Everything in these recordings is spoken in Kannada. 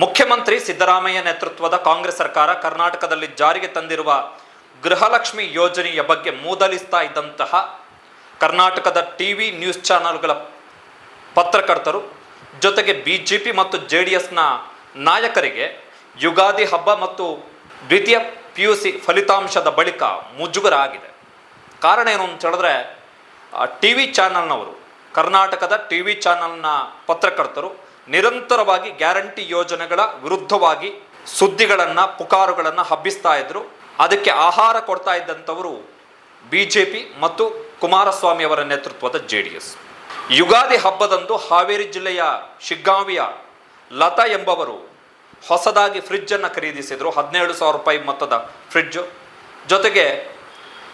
ಮುಖ್ಯಮಂತ್ರಿ ಸಿದ್ದರಾಮಯ್ಯ ನೇತೃತ್ವದ ಕಾಂಗ್ರೆಸ್ ಸರ್ಕಾರ ಕರ್ನಾಟಕದಲ್ಲಿ ಜಾರಿಗೆ ತಂದಿರುವ ಗೃಹಲಕ್ಷ್ಮಿ ಯೋಜನೆಯ ಬಗ್ಗೆ ಮೂದಲಿಸ್ತಾ ಇದ್ದಂತಹ ಕರ್ನಾಟಕದ ಟಿ ವಿ ನ್ಯೂಸ್ ಚಾನೆಲ್ಗಳ ಪತ್ರಕರ್ತರು, ಜೊತೆಗೆ ಬಿ ಜೆ ಪಿ ಮತ್ತು ಜೆ ಡಿ ಎಸ್ನ ನಾಯಕರಿಗೆ ಯುಗಾದಿ ಹಬ್ಬ ಮತ್ತು ದ್ವಿತೀಯ ಪಿ ಯು ಸಿ ಫಲಿತಾಂಶದ ಬಳಿಕ ಮುಜುಗರ ಆಗಿದೆ ಕಾರಣ ಏನು ಅಂತ ಹೇಳಿದ್ರೆ ಟಿ ವಿ ಚಾನಲ್ನವರು, ಕರ್ನಾಟಕದ ಟಿ ವಿ ಚಾನಲ್ನ ಪತ್ರಕರ್ತರು ನಿರಂತರವಾಗಿ ಗ್ಯಾರಂಟಿ ಯೋಜನೆಗಳ ವಿರುದ್ಧವಾಗಿ ಸುದ್ದಿಗಳನ್ನು, ಪುಕಾರುಗಳನ್ನು ಹಬ್ಬಿಸ್ತಾ ಇದ್ದರು ಅದಕ್ಕೆ ಆಹಾರ ಕೊಡ್ತಾ ಇದ್ದಂಥವರು ಬಿ ಜೆ ಪಿ ಮತ್ತು ಕುಮಾರಸ್ವಾಮಿ ಅವರ ನೇತೃತ್ವದ ಜೆ ಡಿ ಎಸ್. ಯುಗಾದಿ ಹಬ್ಬದಂದು ಹಾವೇರಿ ಜಿಲ್ಲೆಯ ಶಿಗ್ಗಾಂವಿಯ ಲತಾ ಎಂಬವರು ಹೊಸದಾಗಿ ಫ್ರಿಡ್ಜನ್ನು ಖರೀದಿಸಿದರು. ಹದಿನೇಳು ಸಾವಿರ ರೂಪಾಯಿ ಮೊತ್ತದ ಫ್ರಿಡ್ಜು ಜೊತೆಗೆ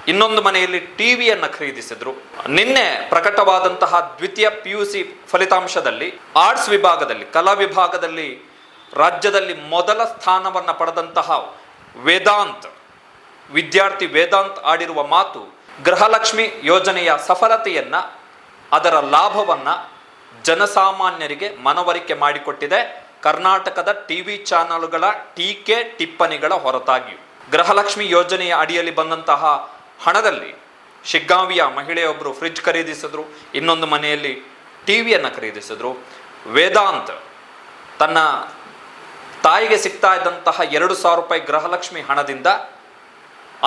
ಇನ್ನೊಂದು ಮನೆಯಲ್ಲಿ ಟಿವಿಯನ್ನು ಖರೀದಿಸಿದ್ರು. ನಿನ್ನೆ ಪ್ರಕಟವಾದಂತಹ ದ್ವಿತೀಯ ಪಿ ಯು ಸಿ ಫಲಿತಾಂಶದಲ್ಲಿ ಆರ್ಟ್ಸ್ ವಿಭಾಗದಲ್ಲಿ, ಕಲಾ ವಿಭಾಗದಲ್ಲಿ ರಾಜ್ಯದಲ್ಲಿ ಮೊದಲ ಸ್ಥಾನವನ್ನು ಪಡೆದಂತಹ ವೇದಾಂತ್, ವಿದ್ಯಾರ್ಥಿ ವೇದಾಂತ್ ಆಡಿರುವ ಮಾತು ಗೃಹಲಕ್ಷ್ಮಿ ಯೋಜನೆಯ ಸಫಲತೆಯನ್ನು, ಅದರ ಲಾಭವನ್ನ ಜನಸಾಮಾನ್ಯರಿಗೆ ಮನವರಿಕೆ ಮಾಡಿಕೊಟ್ಟಿದೆ ಕರ್ನಾಟಕದ ಟಿವಿ ಚಾನಲ್ಗಳ ಟೀಕೆ ಟಿಪ್ಪಣಿಗಳ ಹೊರತಾಗಿಯೂ. ಗೃಹಲಕ್ಷ್ಮಿ ಯೋಜನೆಯ ಅಡಿಯಲ್ಲಿ ಬಂದಂತಹ ಹಣದಲ್ಲಿ ಶಿಗ್ಗಾವಿಯ ಮಹಿಳೆಯೊಬ್ಬರು ಫ್ರಿಡ್ಜ್ ಖರೀದಿಸಿದ್ರು, ಇನ್ನೊಂದು ಮನೆಯಲ್ಲಿ ಟಿ ವಿಯನ್ನು ಖರೀದಿಸಿದ್ರು. ವೇದಾಂತ್ ತನ್ನ ತಾಯಿಗೆ ಸಿಗ್ತಾ ಇದ್ದಂತಹ ಎರಡು ಸಾವಿರ ರೂಪಾಯಿ ಗೃಹಲಕ್ಷ್ಮಿ ಹಣದಿಂದ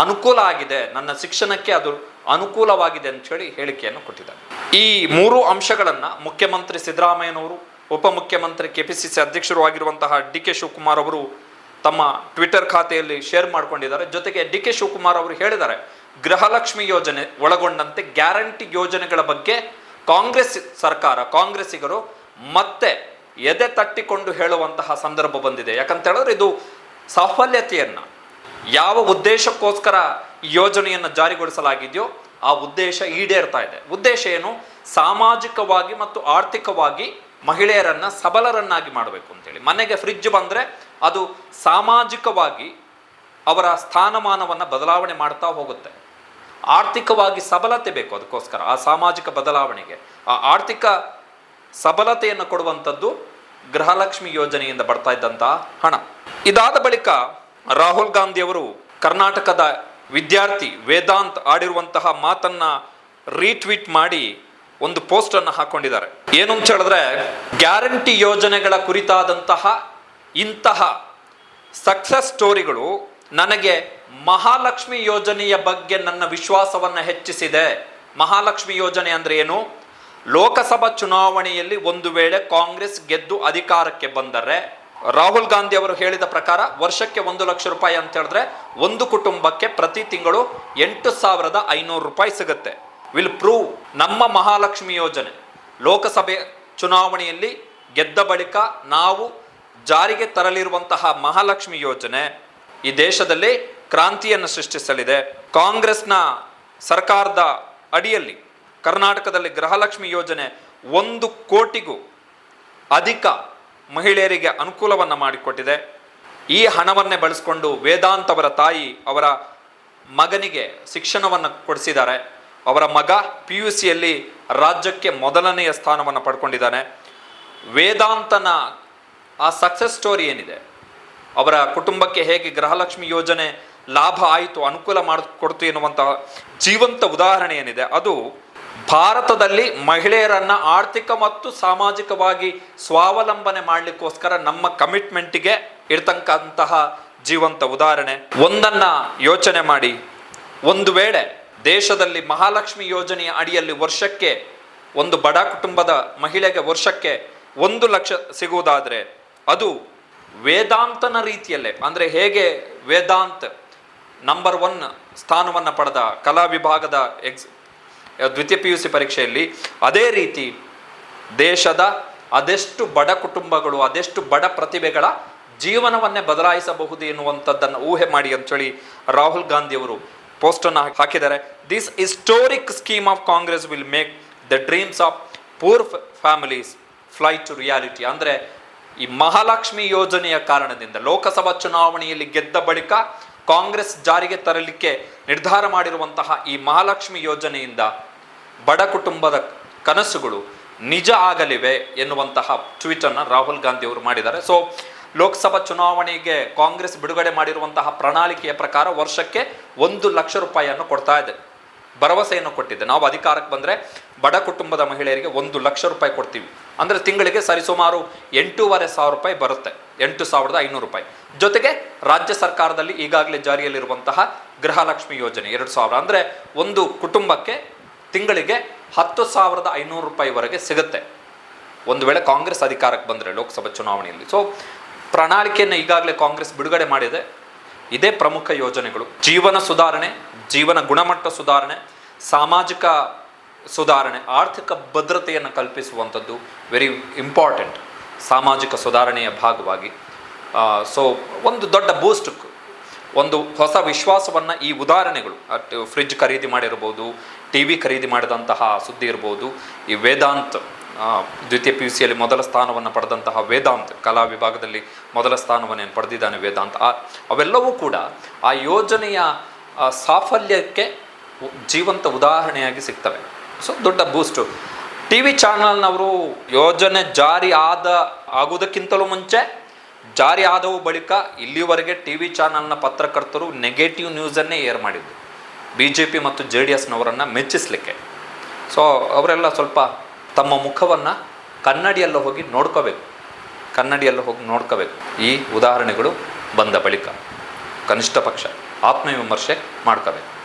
ಅನುಕೂಲ ಆಗಿದೆ, ನನ್ನ ಶಿಕ್ಷಣಕ್ಕೆ ಅದು ಅನುಕೂಲವಾಗಿದೆ ಅಂತ ಹೇಳಿ ಹೇಳಿಕೆಯನ್ನು ಕೊಟ್ಟಿದ್ದಾರೆ. ಈ ಮೂರು ಅಂಶಗಳನ್ನು ಮುಖ್ಯಮಂತ್ರಿ ಸಿದ್ದರಾಮಯ್ಯನವರು, ಉಪಮುಖ್ಯಮಂತ್ರಿ ಸಿ ಅಧ್ಯಕ್ಷರು ಆಗಿರುವಂತಹ ಡಿ ಕೆ ಶಿವಕುಮಾರ್ ಅವರು ತಮ್ಮ ಟ್ವಿಟರ್ ಖಾತೆಯಲ್ಲಿ ಶೇರ್ ಮಾಡ್ಕೊಂಡಿದ್ದಾರೆ. ಜೊತೆಗೆ ಡಿ ಕೆ ಶಿವಕುಮಾರ್ ಅವರು ಹೇಳಿದ್ದಾರೆ ಗೃಹಲಕ್ಷ್ಮಿ ಯೋಜನೆ ಒಳಗೊಂಡಂತೆ ಗ್ಯಾರಂಟಿ ಯೋಜನೆಗಳ ಬಗ್ಗೆ ಕಾಂಗ್ರೆಸ್ ಸರ್ಕಾರ, ಕಾಂಗ್ರೆಸ್ಸಿಗರು ಮತ್ತೆ ಎದೆ ತಟ್ಟಿಕೊಂಡು ಹೇಳುವಂತಹ ಸಂದರ್ಭ ಬಂದಿದೆ. ಯಾಕಂತ ಹೇಳಿದ್ರೆ ಇದು ಸಾಫಲ್ಯತೆಯನ್ನ, ಯಾವ ಉದ್ದೇಶಕ್ಕೋಸ್ಕರ ಯೋಜನೆಯನ್ನು ಜಾರಿಗೊಳಿಸಲಾಗಿದೆಯೋ ಆ ಉದ್ದೇಶ ಈಡೇರ್ತಾ ಇದೆ. ಉದ್ದೇಶ ಏನು? ಸಾಮಾಜಿಕವಾಗಿ ಮತ್ತು ಆರ್ಥಿಕವಾಗಿ ಮಹಿಳೆಯರನ್ನ ಸಬಲರನ್ನಾಗಿ ಮಾಡಬೇಕು ಅಂತೇಳಿ. ಮನೆಗೆ ಫ್ರಿಜ್ ಬಂದರೆ ಅದು ಸಾಮಾಜಿಕವಾಗಿ ಅವರ ಸ್ಥಾನಮಾನವನ್ನು ಬದಲಾವಣೆ ಮಾಡ್ತಾ ಹೋಗುತ್ತೆ. ಆರ್ಥಿಕವಾಗಿ ಸಬಲತೆ ಬೇಕು ಅದಕ್ಕೋಸ್ಕರ, ಆ ಸಾಮಾಜಿಕ ಬದಲಾವಣೆಗೆ. ಆ ಆರ್ಥಿಕ ಸಬಲತೆಯನ್ನು ಕೊಡುವಂಥದ್ದು ಗೃಹಲಕ್ಷ್ಮಿ ಯೋಜನೆಯಿಂದ ಬರ್ತಾ ಇದ್ದಂತಹ ಹಣ. ಇದಾದ ಬಳಿಕ ರಾಹುಲ್ ಗಾಂಧಿಯವರು ಕರ್ನಾಟಕದ ವಿದ್ಯಾರ್ಥಿ ವೇದಾಂತ್ ಆಡಿರುವಂತಹ ಮಾತನ್ನ ರೀಟ್ವೀಟ್ ಮಾಡಿ ಒಂದು ಪೋಸ್ಟ್ ಅನ್ನು ಹಾಕೊಂಡಿದ್ದಾರೆ. ಏನು ಅಂತ ಹೇಳಿದ್ರೆ, ಗ್ಯಾರಂಟಿ ಯೋಜನೆಗಳ ಕುರಿತಾದಂತಹ ಇಂತಹ ಸಕ್ಸಸ್ ಸ್ಟೋರಿಗಳು ನನಗೆ ಮಹಾಲಕ್ಷ್ಮಿ ಯೋಜನೆಯ ಬಗ್ಗೆ ನನ್ನ ವಿಶ್ವಾಸವನ್ನು ಹೆಚ್ಚಿಸಿದೆ. ಮಹಾಲಕ್ಷ್ಮಿ ಯೋಜನೆ ಅಂದ್ರೆ ಏನು? ಲೋಕಸಭಾ ಚುನಾವಣೆಯಲ್ಲಿ ಒಂದು ವೇಳೆ ಕಾಂಗ್ರೆಸ್ ಗೆದ್ದು ಅಧಿಕಾರಕ್ಕೆ ಬಂದರೆ, ರಾಹುಲ್ ಗಾಂಧಿ ಅವರು ಹೇಳಿದ ಪ್ರಕಾರ ವರ್ಷಕ್ಕೆ ಒಂದು ಲಕ್ಷ ರೂಪಾಯಿ ಅಂತ ಹೇಳಿದ್ರೆ ಒಂದು ಕುಟುಂಬಕ್ಕೆ ಪ್ರತಿ ತಿಂಗಳು ಎಂಟು ಸಾವಿರದ ಐನೂರು ರೂಪಾಯಿ ಸಿಗುತ್ತೆ. ವಿಲ್ ಪ್ರೂವ್ ನಮ್ಮ ಮಹಾಲಕ್ಷ್ಮಿ ಯೋಜನೆ. ಲೋಕಸಭೆ ಚುನಾವಣೆಯಲ್ಲಿ ಗೆದ್ದ ಬಳಿಕ ನಾವು ಜಾರಿಗೆ ತರಲಿರುವಂತಹ ಮಹಾಲಕ್ಷ್ಮಿ ಯೋಜನೆ ಈ ದೇಶದಲ್ಲಿ ಕ್ರಾಂತಿಯನ್ನು ಸೃಷ್ಟಿಸಲಿದೆ. ಕಾಂಗ್ರೆಸ್ನ ಸರ್ಕಾರದ ಅಡಿಯಲ್ಲಿ ಕರ್ನಾಟಕದಲ್ಲಿ ಗೃಹಲಕ್ಷ್ಮಿ ಯೋಜನೆ ಒಂದು ಕೋಟಿಗೂ ಅಧಿಕ ಮಹಿಳೆಯರಿಗೆ ಅನುಕೂಲವನ್ನು ಮಾಡಿಕೊಟ್ಟಿದೆ. ಈ ಹಣವನ್ನೇ ಬಳಸಿಕೊಂಡು ವೇದಾಂತ್ ಅವರ ತಾಯಿ ಅವರ ಮಗನಿಗೆ ಶಿಕ್ಷಣವನ್ನು ಕೊಡಿಸಿದ್ದಾರೆ. ಅವರ ಮಗ ಪಿ ಯು ಸಿಯಲ್ಲಿ ರಾಜ್ಯಕ್ಕೆ ಮೊದಲನೆಯ ಸ್ಥಾನವನ್ನು ಪಡ್ಕೊಂಡಿದ್ದಾನೆ. ವೇದಾಂತನ ಆ ಸಕ್ಸಸ್ ಸ್ಟೋರಿ ಏನಿದೆ? ಅವರ ಕುಟುಂಬಕ್ಕೆ ಹೇಗೆ ಗೃಹಲಕ್ಷ್ಮಿ ಯೋಜನೆ ಲಾಭ ಆಯಿತು, ಅನುಕೂಲ ಮಾಡಿಕೊಡ್ತು ಎನ್ನುವಂತಹ ಜೀವಂತ ಉದಾಹರಣೆ ಏನಿದೆ? ಅದು ಭಾರತದಲ್ಲಿ ಮಹಿಳೆಯರನ್ನ ಆರ್ಥಿಕ ಮತ್ತು ಸಾಮಾಜಿಕವಾಗಿ ಸ್ವಾವಲಂಬನೆ ಮಾಡಲಿಕ್ಕೋಸ್ಕರ ನಮ್ಮ ಕಮಿಟ್ಮೆಂಟಿಗೆ ಇರ್ತಕ್ಕಂತಹ ಜೀವಂತ ಉದಾಹರಣೆ. ಒಂದನ್ನ ಯೋಚನೆ ಮಾಡಿ. ಒಂದು ವೇಳೆ ದೇಶದಲ್ಲಿ ಮಹಾಲಕ್ಷ್ಮಿ ಯೋಜನೆಯ ಅಡಿಯಲ್ಲಿ ವರ್ಷಕ್ಕೆ, ಒಂದು ಬಡ ಕುಟುಂಬದ ಮಹಿಳೆಗೆ ವರ್ಷಕ್ಕೆ ಒಂದು ಲಕ್ಷ ಸಿಗುವುದಾದರೆ ಅದು ವೇದಾಂತನ ರೀತಿಯಲ್ಲೇ, ಅಂದರೆ ಹೇಗೆ ವೇದಾಂತ್ ನಂಬರ್ ಒನ್ ಸ್ಥಾನವನ್ನು ಪಡೆದ ಕಲಾ ವಿಭಾಗದ ಎಕ್ಸ್, ದ್ವಿತೀಯ ಪಿ ಯು ಸಿ ಪರೀಕ್ಷೆಯಲ್ಲಿ ಅದೇ ರೀತಿ ದೇಶದ ಅದೆಷ್ಟು ಬಡ ಕುಟುಂಬಗಳು, ಅದೆಷ್ಟು ಬಡ ಪ್ರತಿಭೆಗಳ ಜೀವನವನ್ನೇ ಬದಲಾಯಿಸಬಹುದು ಎನ್ನುವಂಥದ್ದನ್ನು ಊಹೆ ಮಾಡಿ ಅಂತೇಳಿ ರಾಹುಲ್ ಗಾಂಧಿ ಅವರು ಪೋಸ್ಟನ್ನು ಹಾಕಿದ್ದಾರೆ. This historic scheme of Congress will make the dreams of poor families fly to reality ಅಂದರೆ ಈ ಮಹಾಲಕ್ಷ್ಮಿ ಯೋಜನೆಯ ಕಾರಣದಿಂದ ಲೋಕಸಭಾ ಚುನಾವಣೆಯಲ್ಲಿ ಗೆದ್ದ ಬಳಿಕ ಕಾಂಗ್ರೆಸ್ ಜಾರಿಗೆ ತರಲಿಕ್ಕೆ ನಿರ್ಧಾರ ಮಾಡಿರುವಂತಹ ಈ ಮಹಾಲಕ್ಷ್ಮಿ ಯೋಜನೆಯಿಂದ ಬಡ ಕುಟುಂಬದ ಕನಸುಗಳು ನಿಜ ಆಗಲಿವೆ ಎನ್ನುವಂತಹ ಟ್ವೀಟನ್ನು ರಾಹುಲ್ ಗಾಂಧಿ ಅವರು ಮಾಡಿದ್ದಾರೆ. ಸೊ ಲೋಕಸಭಾ ಚುನಾವಣೆಗೆ ಕಾಂಗ್ರೆಸ್ ಬಿಡುಗಡೆ ಮಾಡಿರುವಂತಹ ಪ್ರಣಾಳಿಕೆಯ ಪ್ರಕಾರ ವರ್ಷಕ್ಕೆ ಒಂದು ಲಕ್ಷ ರೂಪಾಯಿಯನ್ನು ಕೊಡ್ತಾ ಇದೆ. ಭರವಸೆಯನ್ನು ಕೊಟ್ಟಿದ್ದೆ. ನಾವು ಅಧಿಕಾರಕ್ಕೆ ಬಂದರೆ ಬಡ ಕುಟುಂಬದ ಮಹಿಳೆಯರಿಗೆ ಒಂದು ಲಕ್ಷ ರೂಪಾಯಿ ಕೊಡ್ತೀವಿ. ಅಂದರೆ ತಿಂಗಳಿಗೆ ಸರಿಸುಮಾರು ಎಂಟೂವರೆ ಸಾವಿರ ರೂಪಾಯಿ ಬರುತ್ತೆ. ಎಂಟು ಸಾವಿರದ ಐನೂರು ರೂಪಾಯಿ. ಜೊತೆಗೆ ರಾಜ್ಯ ಸರ್ಕಾರದಲ್ಲಿ ಈಗಾಗಲೇ ಜಾರಿಯಲ್ಲಿರುವಂತಹ ಗೃಹಲಕ್ಷ್ಮಿ ಯೋಜನೆ ಎರಡು ಸಾವಿರ. ಅಂದರೆ ಒಂದು ಕುಟುಂಬಕ್ಕೆ ತಿಂಗಳಿಗೆ ಹತ್ತು ಸಾವಿರದ ಐನೂರು ರೂಪಾಯಿವರೆಗೆ ಸಿಗುತ್ತೆ. ಒಂದು ವೇಳೆ ಕಾಂಗ್ರೆಸ್ ಅಧಿಕಾರಕ್ಕೆ ಬಂದರೆ ಲೋಕಸಭಾ ಚುನಾವಣೆಯಲ್ಲಿ. ಸೊ ಪ್ರಣಾಳಿಕೆಯನ್ನು ಈಗಾಗಲೇ ಕಾಂಗ್ರೆಸ್ ಬಿಡುಗಡೆ ಮಾಡಿದೆ. ಇದೇ ಪ್ರಮುಖ ಯೋಜನೆಗಳು. ಜೀವನ ಸುಧಾರಣೆ, ಜೀವನ ಗುಣಮಟ್ಟ ಸುಧಾರಣೆ, ಸಾಮಾಜಿಕ ಸುಧಾರಣೆ, ಆರ್ಥಿಕ ಭದ್ರತೆಯನ್ನು ಕಲ್ಪಿಸುವಂಥದ್ದು ವೆರಿ ಇಂಪಾರ್ಟೆಂಟ್ ಸಾಮಾಜಿಕ ಸುಧಾರಣೆಯ ಭಾಗವಾಗಿ. ಸೊ ಒಂದು ದೊಡ್ಡ ಬೂಸ್ಟ್ ಒಂದು ಹೊಸ ವಿಶ್ವಾಸವನ್ನು ಈ ಉದಾಹರಣೆಗಳು ಫ್ರಿಡ್ಜ್ ಖರೀದಿ ಮಾಡಿರ್ಬೋದು ಟಿ ವಿ ಖರೀದಿ ಮಾಡಿದಂತಹ ಸುದ್ದಿ ಇರ್ಬೋದು, ಈ ವೇದಾಂತ್ ದ್ವಿತೀಯ ಪಿ ಯು ಸಿಯಲ್ಲಿ ಮೊದಲ ಸ್ಥಾನವನ್ನು ಪಡೆದಂತಹ ವೇದಾಂತ್ ಕಲಾ ವಿಭಾಗದಲ್ಲಿ ಮೊದಲ ಸ್ಥಾನವನ್ನು ಏನು ಪಡೆದಿದ್ದಾನೆ ವೇದಾಂತ್. ಆ, ಅವೆಲ್ಲವೂ ಕೂಡ ಆ ಯೋಜನೆಯ ಸಾಫಲ್ಯಕ್ಕೆ ಜೀವಂತ ಉದಾಹರಣೆಯಾಗಿ ಸಿಗ್ತವೆ. ಸೊ, ದೊಡ್ಡ ಬೂಸ್ಟು ಟಿ ವಿ ಚಾನಲ್ನವರು ಯೋಜನೆ ಜಾರಿ ಆದ, ಆಗುವುದಕ್ಕಿಂತಲೂ ಮುಂಚೆ ಜಾರಿ ಆದವು ಬಳಿಕ ಇಲ್ಲಿವರೆಗೆ ಟಿ ವಿ ಚಾನಲ್ನ ಪತ್ರಕರ್ತರು ನೆಗೆಟಿವ್ ನ್ಯೂಸನ್ನೇ ಏರ್ ಮಾಡಿದ್ದು ಬಿ ಜೆ ಪಿ ಮತ್ತು ಜೆ ಡಿ ಎಸ್ನವರನ್ನು ಮೆಚ್ಚಿಸಲಿಕ್ಕೆ. ಸೊ, ಅವರೆಲ್ಲ ಸ್ವಲ್ಪ ತಮ್ಮ ಮುಖವನ್ನು ಕನ್ನಡಿಯಲ್ಲೂ ಹೋಗಿ ನೋಡ್ಕೋಬೇಕು. ಕನ್ನಡಿಯಲ್ಲೂ ಹೋಗಿ ನೋಡ್ಕೋಬೇಕು. ಈ ಉದಾಹರಣೆಗಳು ಬಂದ ಬಳಿಕ. ಕನಿಷ್ಠ ಪಕ್ಷ ಆತ್ಮವಿಮರ್ಶೆ ಮಾಡ್ಕೋಬೇಕು.